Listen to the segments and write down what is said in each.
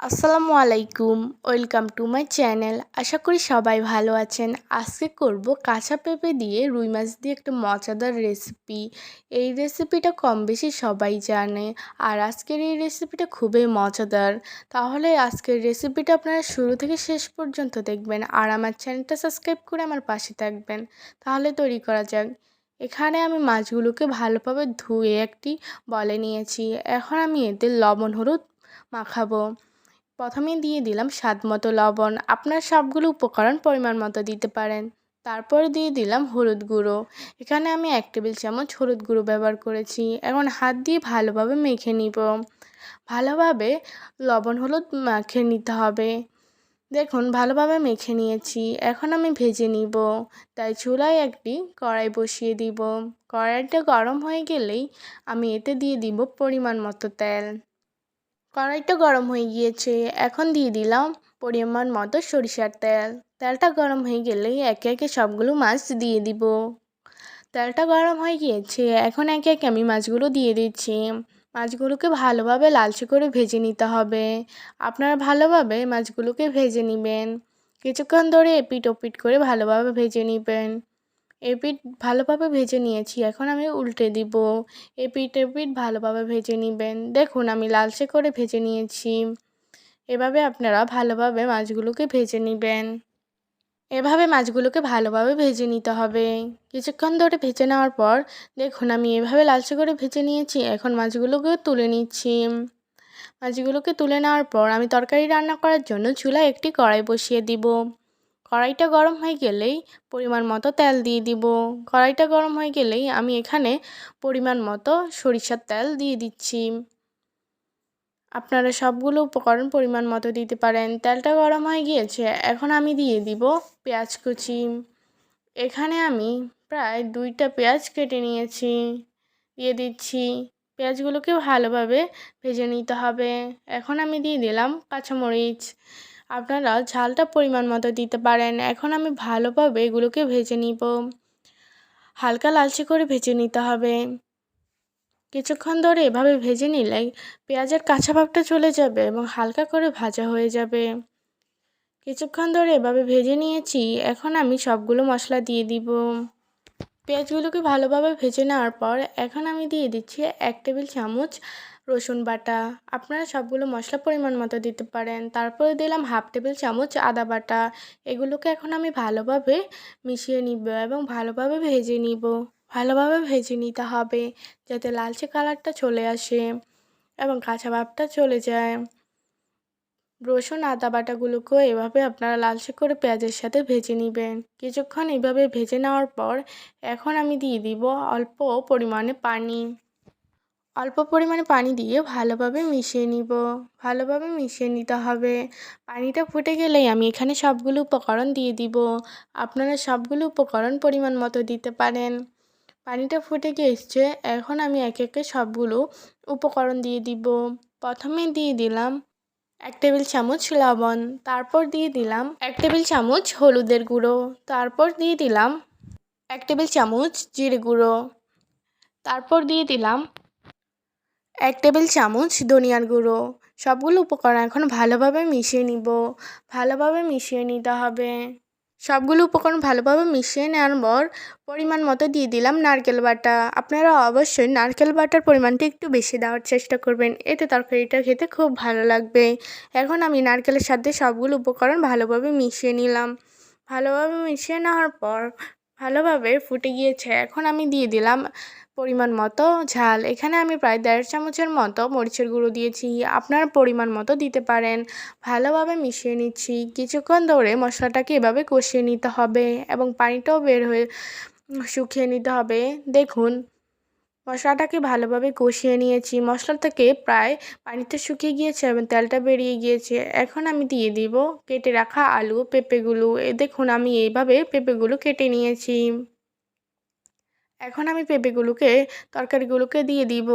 আসসালামু আলাইকুম, welcome to my channel. আশা করি সবাই ভালো আছেন। আজকে করব কাঁচা পেঁপে দিয়ে রুই মাছ দিয়ে একটা মজাদার রেসিপি। এই রেসিপিটা কম বেশি সবাই জানে আর আজকের এই রেসিপিটা খুবই মজাদার। তাহলে আজকের রেসিপিটা আপনারা শুরু থেকে শেষ পর্যন্ত দেখবেন আর আমার চ্যানেলটা সাবস্ক্রাইব করে আমার পাশে থাকবেন। তাহলে তৈরি করা যাক। এখানে আমি মাছগুলোকে ভালোভাবে ধুয়ে একটি বলে নিয়েছি। এখন আমি এতে লবণ, হলুদ মাখাবো। প্রথমে দিয়ে দিলাম স্বাদ মতো লবণ। আপনার সবগুলো উপকরণ পরিমাণ মতো দিতে পারেন। তারপর দিয়ে দিলাম হলুদ গুঁড়ো। এখানে আমি এক টেবিল চামচ হলুদ গুঁড়ো ব্যবহার করেছি। এখন হাত দিয়ে ভালোভাবে মেখে নিব। ভালোভাবে লবণ হলুদ মাখে নিতে হবে। দেখুন, ভালোভাবে মেখে নিয়েছি। এখন আমি ভেজে নিব। তাই চুলায় একটি কড়াই বসিয়ে দিব। কড়াইটা গরম হয়ে গেলেই আমি এতে দিয়ে দিব পরিমাণ মতো তেল। কড়াইটা গরম হয়ে গিয়েছে। এখন দিয়ে দিলাম পরিমাণ মতো সরিষার তেল। তেলটা গরম হয়ে গেলেই একে একে সবগুলো মাছ দিয়ে দিব। তেলটা গরম হয়ে গিয়েছে, এখন একে একে আমি মাছগুলো দিয়ে দিচ্ছি। মাছগুলোকে ভালোভাবে লালচে করে ভেজে নিতে হবে। আপনারা ভালোভাবে মাছগুলোকে ভেজে নেবেন। কিছুক্ষণ ধরে এপিট ওপিট করে ভালোভাবে ভেজে নেবেন। এপিট ভালোভাবে ভেজে নিয়েছি। এখন আমি উল্টে দিব। এপিট এপিট ভালোভাবে ভেজে নেবেন। দেখুন, আমি লালচে করে ভেজে নিয়েছি। এভাবে আপনারা ভালোভাবে মাছগুলোকে ভেজে নেবেন। এভাবে মাছগুলোকে ভালোভাবে ভেজে নিতে হবে। কিছুক্ষণ ধরে ভেজে নেওয়ার পর দেখুন, আমি এভাবে লালচে করে ভেজে নিয়েছি। এখন মাছগুলোকে তুলে নিচ্ছি। মাছগুলোকে তুলে নেওয়ার পর আমি তরকারি রান্না করার জন্য চুলায় একটি কড়াই বসিয়ে দিব। কড়াইটা গরম হয়ে গেলেই পরিমাণ মতো তেল দিয়ে দিব। কড়াইটা গরম হয়ে গেলেই আমি এখানে পরিমাণ মতো সরিষার তেল দিয়ে দিচ্ছি। আপনারা সবগুলো উপকরণ পরিমাণ মতো দিতে পারেন। তেলটা গরম হয়ে গিয়েছে, এখন আমি দিয়ে দিব পেঁয়াজ কুচি। এখানে আমি প্রায় দুইটা পেঁয়াজ কেটে নিয়েছি, দিয়ে দিচ্ছি। পেঁয়াজগুলোকে ভালোভাবে ভেজে নিতে হবে। এখন আমি দিয়ে দিলাম কাঁচামরিচ। আপনারা ঝালটা পরিমাণ মতো দিতে পারেন। এখন আমি ভালোভাবে এগুলোকে ভেজে নিব। হালকা লালচে করে ভেজে নিতে হবে। কিছুক্ষণ ধরে এভাবে ভেজে নিলে পেঁয়াজের কাঁচা ভাবটা চলে যাবে এবং হালকা করে ভাজা হয়ে যাবে। কিছুক্ষণ ধরে এভাবে ভেজে নিয়েছি। এখন আমি সবগুলো মশলা দিয়ে দিব। পেঁয়াজগুলোকে ভালোভাবে ভেজে নেওয়ার পর এখন আমি দিয়ে দিচ্ছি এক টেবিল চামচ রসুন বাটা, আপনারা সবগুলো মশলা পরিমাণ মতো দিতে পারেন। তারপরে দিলাম হাফ টেবিল চামচ আদা বাটা। এগুলোকে এখন আমি ভালোভাবে মিশিয়ে নিব এবং ভালোভাবে ভেজে নিব। ভালোভাবে ভেজে নিতে হবে যাতে লালচে কালারটা চলে আসে এবং কাঁচা ভাবটা চলে যায়। রসুন, আদা বাটাগুলোকেও এভাবে আপনারা লালচে করে পেঁয়াজের সাথে ভেজে নেবেন। কিছুক্ষণ এভাবে ভেজে নেওয়ার পর এখন আমি দিয়ে দিব অল্প পরিমাণে পানি। অল্প পরিমাণে পানি দিয়ে ভালোভাবে মিশিয়ে নিব। ভালোভাবে মিশিয়ে নিতে হবে। পানিটা ফুটে গেলেই আমি এখানে সবগুলো উপকরণ দিয়ে দিব। আপনারা সবগুলো উপকরণ পরিমাণ মতো দিতে পারেন। পানিটা ফুটে গিয়েছে এখন আমি একে একে সবগুলো উপকরণ দিয়ে দিব। প্রথমে দিয়ে দিলাম এক টেবিল চামচ লবণ, তারপর দিয়ে দিলাম এক টেবিল চামচ হলুদের গুঁড়ো, তারপর দিয়ে দিলাম এক টেবিল চামচ জিরে গুঁড়ো, তারপর দিয়ে দিলাম এক টেবিল চামচ ধনিয়ার গুঁড়ো। সবগুলো উপকরণ এখন ভালোভাবে মিশিয়ে নিব। ভালোভাবে মিশিয়ে নিতে হবে। সবগুলো উপকরণ ভালোভাবে মিশিয়ে নেওয়ার পর পরিমাণ মতো দিয়ে দিলাম নারকেল বাটা। আপনারা অবশ্যই নারকেল বাটার পরিমাণটা একটু বেশি দেওয়ার চেষ্টা করবেন। এতে তরকারিটা খেতে খুব ভালো লাগবে। এখন আমি নারকেলের সাথে সবগুলো উপকরণ ভালোভাবে মিশিয়ে নিলাম। ভালোভাবে মিশিয়ে নেওয়ার পর ভালোভাবে ফুটে গিয়েছে। এখন আমি দিয়ে দিলাম পরিমাণ মতো ঝাল। এখানে আমি প্রায় দেড় চামচের মতো মরিচের গুঁড়ো দিয়েছি। আপনার পরিমাণ মতো দিতে পারেন। ভালোভাবে মিশিয়ে নিচ্ছি। কিছুক্ষণ ধরে মশলাটাকে এভাবে কষিয়ে নিতে হবে এবং পানিটাও বের হয়ে শুকিয়ে নিতে হবে। দেখুন মশলাটাকে ভালোভাবে কষিয়ে নিয়েছি। মশলা থেকে প্রায় পানিতে শুকিয়ে গিয়েছে এবং তেলটা বেরিয়ে গিয়েছে। এখন আমি দিয়ে দিব কেটে রাখা আলু, পেঁপেগুলো। এ দেখুন, আমি এইভাবে পেঁপেগুলো কেটে নিয়েছি। এখন আমি পেঁপেগুলোকে, তরকারিগুলোকে দিয়ে দিব।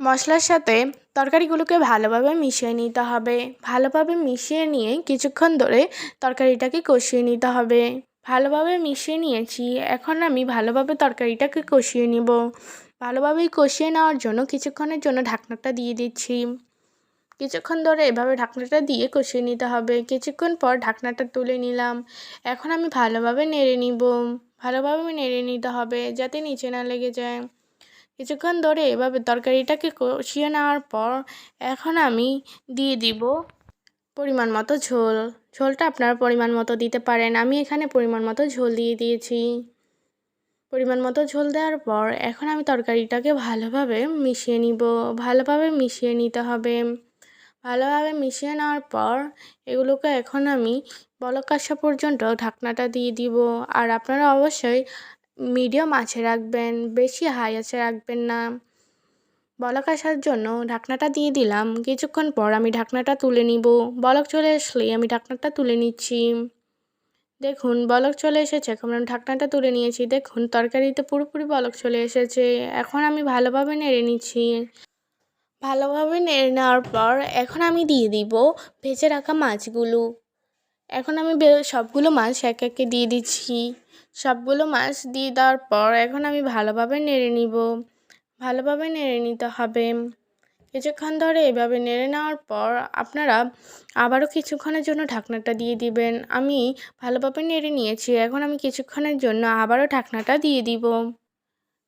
মশলার সাথে তরকারিগুলোকে ভালোভাবে মিশিয়ে নিতে হবে। ভালোভাবে মিশিয়ে নিয়ে কিছুক্ষণ ধরে তরকারিটাকে কষিয়ে নিতে হবে। ভালোভাবে মিশিয়ে নিয়েছি। এখন আমি ভালোভাবে তরকারিটাকে কষিয়ে নিব। ভালোভাবেই কষিয়ে নেওয়ার জন্য কিছুক্ষণের জন্য ঢাকনাটা দিয়ে দিচ্ছি। কিছুক্ষণ ধরে এভাবে ঢাকনাটা দিয়ে কষিয়ে নিতে হবে। কিছুক্ষণ পর ঢাকনাটা তুলে নিলাম। এখন আমি ভালোভাবে নেড়ে নিব। ভালোভাবে নেড়ে নিতে হবে যাতে নিচে না লেগে যায়। কিছুক্ষণ ধরে এভাবে তরকারিটাকে কষিয়ে নেওয়ার পর এখন আমি দিয়ে দিব পরিমাণ মতো ঝোল। ঝোলটা আপনারা পরিমাণ মতো দিতে পারেন। আমি এখানে পরিমাণ মতো ঝোল দিয়ে দিয়েছি। পরিমাণ মতো ঝোল দেওয়ার পর এখন আমি তরকারিটাকে ভালোভাবে মিশিয়ে নিব। ভালোভাবে মিশিয়ে নিতে হবে। ভালোভাবে মিশিয়ে নেওয়ার পর এগুলোকে এখন আমি বলক আসা পর্যন্ত ঢাকনাটা দিয়ে দিব। আর আপনারা অবশ্যই মিডিয়াম আঁচে রাখবেন, বেশি হাই আঁচে রাখবেন না। বলক আসার জন্য ঢাকনাটা দিয়ে দিলাম। কিছুক্ষণ পর আমি ঢাকনাটা তুলে নিব। বলক চলে আসলেই আমি ঢাকনাটা তুলে নিচ্ছি। দেখুন, বলক চলে এসেছে। এখন আমি ঢাকনাটা তুলে নিয়েছি। দেখুন তরকারিতে পুরোপুরি বলক চলে এসেছে। এখন আমি ভালোভাবে নেড়ে নিচ্ছি। ভালোভাবে নেড়ে নেওয়ার পর এখন আমি দিয়ে দিব ভেজে রাখা মাছগুলো। এখন আমি সবগুলো মাছ এক একে দিয়ে দিচ্ছি। সবগুলো মাছ দিয়ে দেওয়ার পর এখন আমি ভালোভাবে নেড়ে নিব। ভালোভাবে নেড়ে নিতে হবে। কিছুক্ষণ ধরে এভাবে নেড়ে নেওয়ার পর আপনারা আবারও কিছুক্ষণের জন্য ঢাকনাটা দিয়ে দিবেন। আমি ভালোভাবে নেড়ে নিয়েছি, এখন আমি কিছুক্ষণের জন্য আবারও ঢাকনাটা দিয়ে দিব।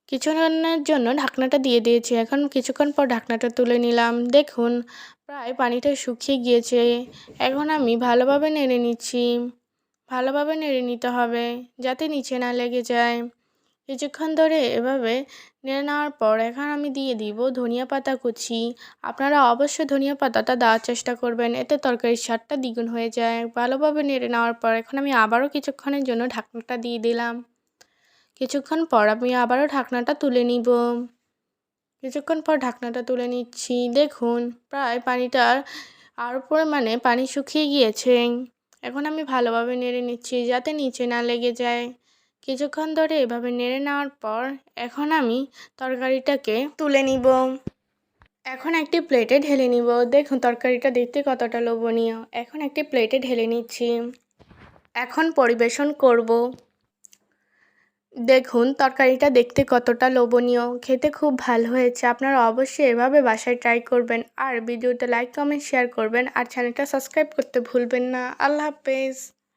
কিছুক্ষণের জন্য ঢাকনাটা দিয়ে দিয়েছি, এখন কিছুক্ষণ পর ঢাকনাটা তুলে নিলাম। দেখুন, প্রায় পানিটা শুকিয়ে গিয়েছে, এখন আমি ভালোভাবে নেড়ে নিচ্ছি। ভালোভাবে নেড়ে নিতে হবে, যাতে নিচে না লেগে যায়। কিছুক্ষণ ধরে এভাবে নেড়ে নেওয়ার পর এখন আমি দিয়ে দিব ধনিয়া পাতা কুচি। আপনারা অবশ্যই ধনিয়া পাতাটা দেওয়ার চেষ্টা করবেন, এতে তরকারির স্বাদটা দ্বিগুণ হয়ে যায়। ভালোভাবে নেড়ে নেওয়ার পর এখন আমি আবারও কিছুক্ষণের জন্য ঢাকনাটা দিয়ে দিলাম। কিছুক্ষণ পর আমি আবারও ঢাকনাটা তুলে নিব। কিছুক্ষণ পর ঢাকনাটা তুলে নিচ্ছি। দেখুন, প্রায় পানিটার আরও পরিমাণে পানি শুকিয়ে গিয়েছে। এখন আমি ভালোভাবে নেড়ে নিচ্ছি যাতে নিচে না লেগে যায়। কিছুক্ষণ ধরে এভাবে নেড়ে নেওয়ার পর এখন আমি তরকারিটাকে তুলে নিব। এখন একটি প্লেটে ঢেলে নিব। দেখুন, তরকারিটা দেখতে কতটা লোভনীয়। এখন একটি প্লেটে ঢেলে নিচ্ছি। এখন পরিবেশন করব। দেখুন, তরকারিটা দেখতে কতটা লোভনীয়। খেতে খুব ভালো হয়েছে। আপনারা অবশ্যই এভাবে বাসায় ট্রাই করবেন। আর ভিডিওতে লাইক কমেন্ট শেয়ার করবেন। আর চ্যানেলটা সাবস্ক্রাইব করতে ভুলবেন না। আল্লাহ হাফেজ।